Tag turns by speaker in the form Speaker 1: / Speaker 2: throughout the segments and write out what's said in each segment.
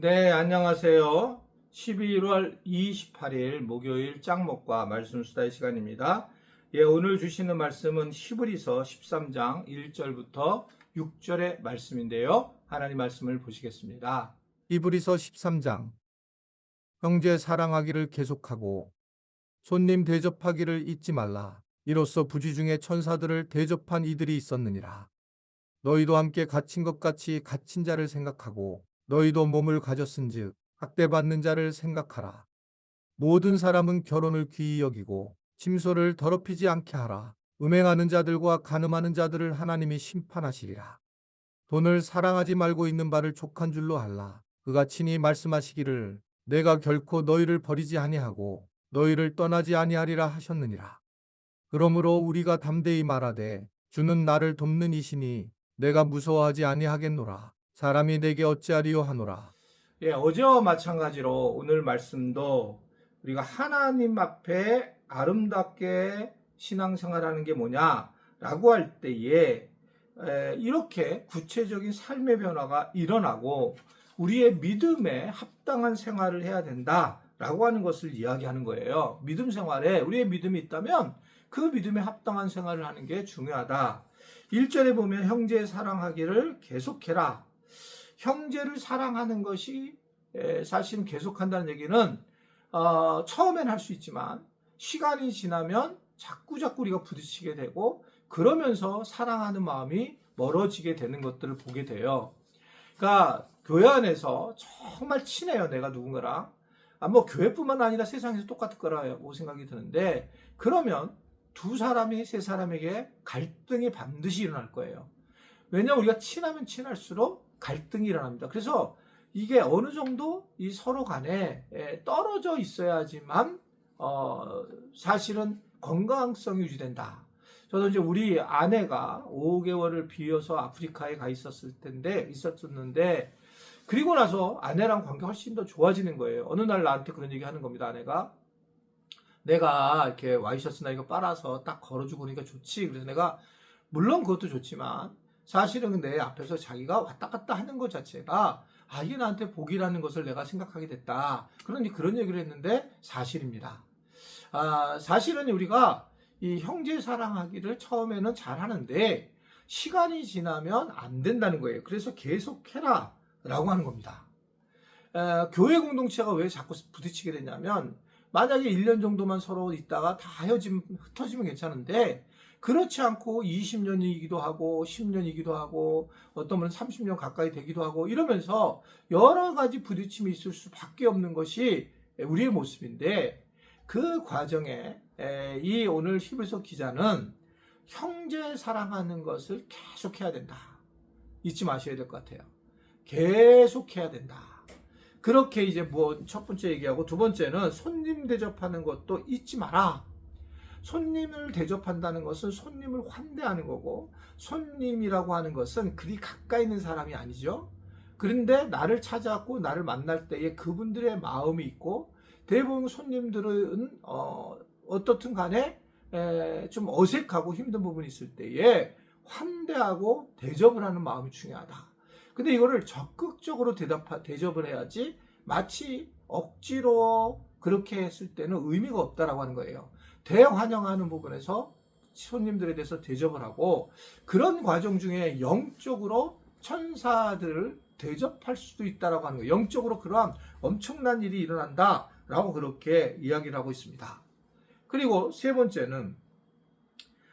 Speaker 1: 네, 안녕하세요. 11월 28일 목요일 짱목과 말씀 수다의 시간입니다. 예, 오늘 주시는 말씀은 히브리서 13장 1절부터 6절의 말씀인데요. 하나님 말씀을 보시겠습니다.
Speaker 2: 이브리서 13장 형제 사랑하기를 계속하고 손님 대접하기를 잊지 말라. 이로써 부지 중에 천사들을 대접한 이들이 있었느니라. 너희도 함께 갇힌 것 같이 갇힌 자를 생각하고 너희도 몸을 가졌은즉 학대받는 자를 생각하라. 모든 사람은 결혼을 귀히 여기고 침소를 더럽히지 않게 하라. 음행하는 자들과 간음하는 자들을 하나님이 심판하시리라. 돈을 사랑하지 말고 있는 바를 족한 줄로 알라. 그가 친히 말씀하시기를 내가 결코 너희를 버리지 아니하고 너희를 떠나지 아니하리라 하셨느니라. 그러므로 우리가 담대히 말하되 주는 나를 돕는 이시니 내가 무서워하지 아니하겠노라. 사람이 내게 어찌하리요 하노라.
Speaker 1: 예, 어제와 마찬가지로 오늘 말씀도 우리가 하나님 앞에 아름답게 신앙생활하는 게 뭐냐라고 할 때에 에, 이렇게 구체적인 삶의 변화가 일어나고 우리의 믿음에 합당한 생활을 해야 된다라고 하는 것을 이야기하는 거예요. 믿음 생활에 우리의 믿음이 있다면 그 믿음에 합당한 생활을 하는 게 중요하다. 1절에 보면 형제 사랑하기를 계속해라. 형제를 사랑하는 것이 에, 사실은 계속한다는 얘기는 어, 처음엔 할 수 있지만 시간이 지나면 자꾸 자꾸 우리가 부딪히게 되고 그러면서 사랑하는 마음이 멀어지게 되는 것들을 보게 돼요. 그러니까 교회 안에서 정말 친해요. 내가 누군가랑. 아, 뭐 교회뿐만 아니라 세상에서 똑같을 거라고 생각이 드는데 그러면 두 사람이 세 사람에게 갈등이 반드시 일어날 거예요. 왜냐하면 우리가 친하면 친할수록 갈등이 일어납니다. 그래서 이게 어느 정도 이 서로 간에 에, 떨어져 있어야지만 어, 사실은 건강성이 유지된다. 저도 이제 우리 아내가 5개월을 비어서 아프리카에 가 있었을 텐데 있었었는데 그리고 나서 아내랑 관계 훨씬 더 좋아지는 거예요. 어느 날 나한테 그런 얘기 하는 겁니다. 아내가 내가 이렇게 와이셔츠나 이거 빨아서 딱 걸어주고 그러니까 좋지. 그래서 내가 물론 그것도 좋지만 사실은 내 앞에서 자기가 왔다 갔다 하는 것 자체가 아 이게 나한테 복이라는 것을 내가 생각하게 됐다. 그러니 그런 얘기를 했는데 사실입니다. 아 사실은 우리가 이 형제 사랑하기를 처음에는 잘 하는데 시간이 지나면 안 된다는 거예요. 그래서 계속 해라 라고 하는 겁니다. 에, 교회 공동체가 왜 자꾸 부딪히게 되냐면 만약에 1년 정도만 서로 있다가 다 헤어지면 흩어지면 괜찮은데 그렇지 않고 20년이기도 하고 10년이기도 하고 어떤 분은 30년 가까이 되기도 하고 이러면서 여러 가지 부딪힘이 있을 수밖에 없는 것이 우리의 모습인데 그 과정에 에, 이 오늘 히브리서 기자는 형제 사랑하는 것을 계속해야 된다. 잊지 마셔야 될 것 같아요. 계속해야 된다. 그렇게 이제 뭐 첫 번째 얘기하고 두 번째는 손님 대접하는 것도 잊지 마라. 손님을 대접한다는 것은 손님을 환대하는 거고 손님이라고 하는 것은 그리 가까이 있는 사람이 아니죠. 그런데 나를 찾아왔고 나를 만날 때에 그분들의 마음이 있고 대부분 손님들은 어, 어떻든 간에 에, 좀 어색하고 힘든 부분이 있을 때에 환대하고 대접을 하는 마음이 중요하다. 근데 이거를 적극적으로 대답, 대접을 해야지 마치 억지로 그렇게 했을 때는 의미가 없다라고 하는 거예요. 대환영하는 부분에서 손님들에 대해서 대접을 하고 그런 과정 중에 영적으로 천사들을 대접할 수도 있다라고 하는 거예요. 영적으로 그러한 엄청난 일이 일어난다라고 그렇게 이야기를 하고 있습니다. 그리고 세 번째는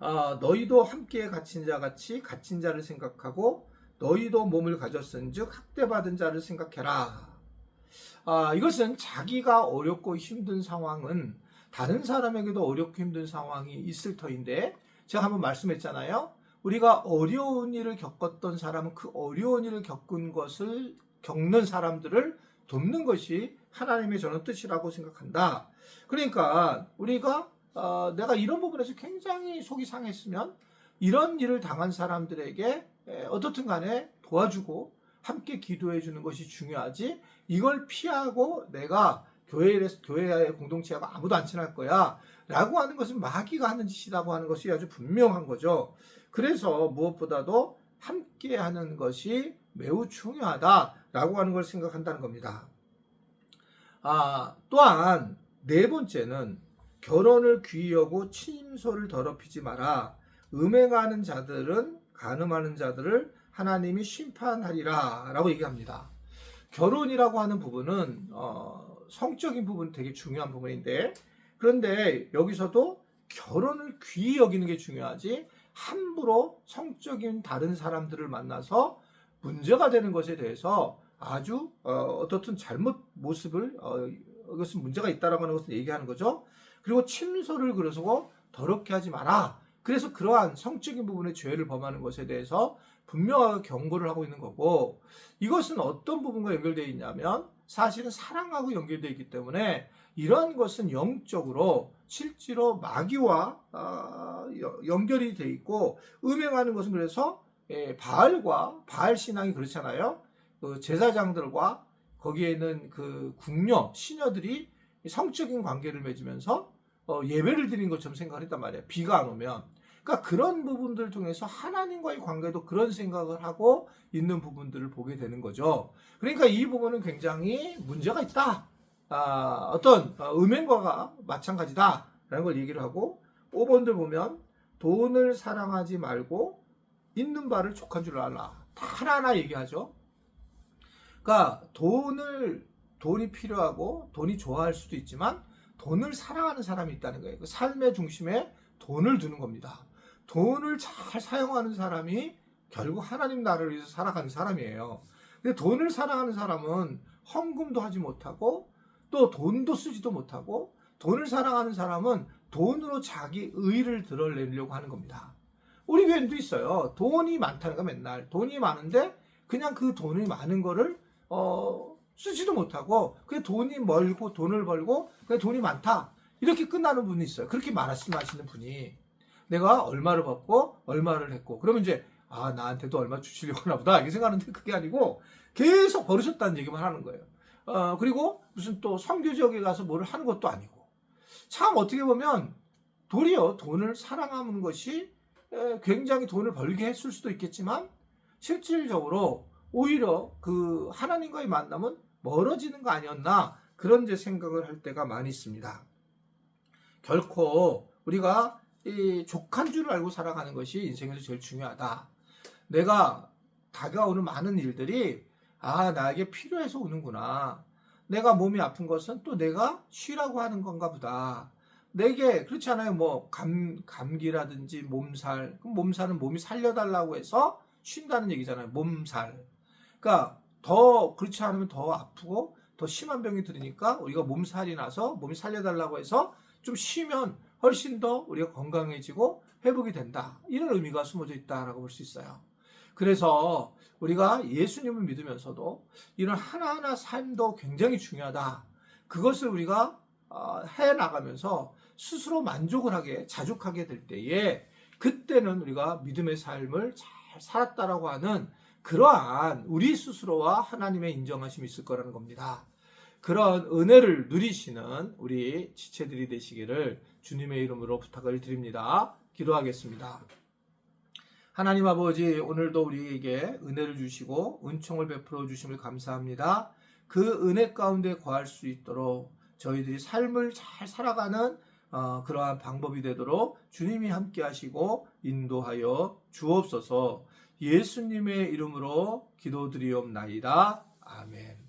Speaker 1: 아, 너희도 함께 갇힌 자 같이 갇힌 자를 생각하고 너희도 몸을 가졌은즉 학대받은 자를 생각해라. 아, 이것은 자기가 어렵고 힘든 상황은 다른 사람에게도 어렵고 힘든 상황이 있을 터인데 제가 한번 말씀했잖아요. 우리가 어려운 일을 겪었던 사람은 그 어려운 일을 겪은 것을 겪는 사람들을 돕는 것이 하나님의 저는 뜻이라고 생각한다. 그러니까 우리가 어, 내가 이런 부분에서 굉장히 속이 상했으면 이런 일을 당한 사람들에게 에, 어떻든 간에 도와주고 함께 기도해 주는 것이 중요하지 이걸 피하고 내가 교회에 교회의 공동체하고 아무도 안 친할 거야 라고 하는 것은 마귀가 하는 짓이라고 하는 것이 아주 분명한 거죠. 그래서 무엇보다도 함께 하는 것이 매우 중요하다라고 하는 걸 생각한다는 겁니다. 아, 또한 네 번째는 결혼을 귀히 여고 침소를 더럽히지 마라. 음행하는 자들은 간음하는 자들을 하나님이 심판하리라 라고 얘기합니다. 결혼이라고 하는 부분은 어, 성적인 부분 되게 중요한 부분인데 그런데 여기서도 결혼을 귀히 여기는 게 중요하지 함부로 성적인 다른 사람들을 만나서 문제가 되는 것에 대해서 아주 어, 어떻든 잘못 모습을 어, 이것은 문제가 있다라고 하는 것을 얘기하는 거죠. 그리고 침소를 그러고 더럽게 하지 마라. 그래서 그러한 성적인 부분의 죄를 범하는 것에 대해서 분명하게 경고를 하고 있는 거고 이것은 어떤 부분과 연결되어 있냐면 사실은 사랑하고 연결되어 있기 때문에 이러한 것은 영적으로 실제로 마귀와 아, 여- 연결이 돼 있고 음행하는 것은 그래서 예, 바알과 바알 신앙이 그렇잖아요. 그 제사장들과 거기에는 그 궁녀 시녀들이 성적인 관계를 맺으면서 어, 예배를 드린 것처럼 생각을 했단 말이에요. 비가 안 오면. 그러니까 그런 부분들을 통해서 하나님과의 관계도 그런 생각을 하고 있는 부분들을 보게 되는 거죠. 그러니까 이 부분은 굉장히 문제가 있다. 아, 어떤 어, 음행과가 마찬가지다라는 걸 얘기를 하고 5번들 보면 돈을 사랑하지 말고 있는 바를 족한 줄 알라. 다 하나하나 얘기하죠. 그러니까 돈을 돈이 필요하고 돈이 좋아할 수도 있지만 돈을 사랑하는 사람이 있다는 거예요. 그 삶의 중심에 돈을 두는 겁니다. 돈을 잘 사용하는 사람이 결국 하나님 나라를 위해서 살아가는 사람이에요. 근데 돈을 사랑하는 사람은 헌금도 하지 못하고 또 돈도 쓰지도 못하고 돈을 사랑하는 사람은 돈으로 자기 의를 드러내려고 하는 겁니다. 우리 교회도 있어요. 돈이 많다는 거 맨날 돈이 많은데 그냥 그 돈이 많은 거를 어, 쓰지도 못하고 그냥 돈이 멀고 돈을 벌고 그냥 돈이 많다 이렇게 끝나는 분이 있어요. 그렇게 말씀하시는 분이 내가 얼마를 받고 얼마를 했고 그러면 이제 아 나한테도 얼마 주시려고 하나 보다 이렇게 생각하는데 그게 아니고 계속 버르셨다는 얘기만 하는 거예요. 어, 그리고 무슨 또 선교 지역에 가서 뭐를 하는 것도 아니고 참 어떻게 보면 도리어 돈을 사랑하는 것이 에, 굉장히 돈을 벌게 했을 수도 있겠지만 실질적으로 오히려 그 하나님과의 만남은 멀어지는 거 아니었나 그런 제 생각을 할 때가 많이 있습니다. 결코 우리가 이 족한 줄을 알고 살아가는 것이 인생에서 제일 중요하다. 내가 다가오는 많은 일들이 아 나에게 필요해서 오는구나. 내가 몸이 아픈 것은 또 내가 쉬라고 하는 건가 보다. 내게 그렇지 않아요. 뭐 감, 감기라든지 몸살. 그럼 몸살은 몸이 살려달라고 해서 쉰다는 얘기잖아요. 몸살. 그러니까 더 그렇지 않으면 더 아프고 더 심한 병이 들으니까 우리가 몸살이 나서 몸이 살려달라고 해서 좀 쉬면 훨씬 더 우리가 건강해지고 회복이 된다. 이런 의미가 숨어져 있다라고 볼 수 있어요. 그래서 우리가 예수님을 믿으면서도 이런 하나하나 삶도 굉장히 중요하다. 그것을 우리가 어, 해 나가면서 스스로 만족을 하게 자족하게 될 때에 그때는 우리가 믿음의 삶을 잘 살았다라고 하는 그러한 우리 스스로와 하나님의 인정하심이 있을 거라는 겁니다. 그런 은혜를 누리시는 우리 지체들이 되시기를 주님의 이름으로 부탁을 드립니다. 기도하겠습니다. 하나님 아버지 오늘도 우리에게 은혜를 주시고 은총을 베풀어 주심을 감사합니다. 그 은혜 가운데 거할 수 있도록 저희들이 삶을 잘 살아가는 어, 그러한 방법이 되도록 주님이 함께 하시고 인도하여 주옵소서 예수님의 이름으로 기도드리옵나이다. 아멘.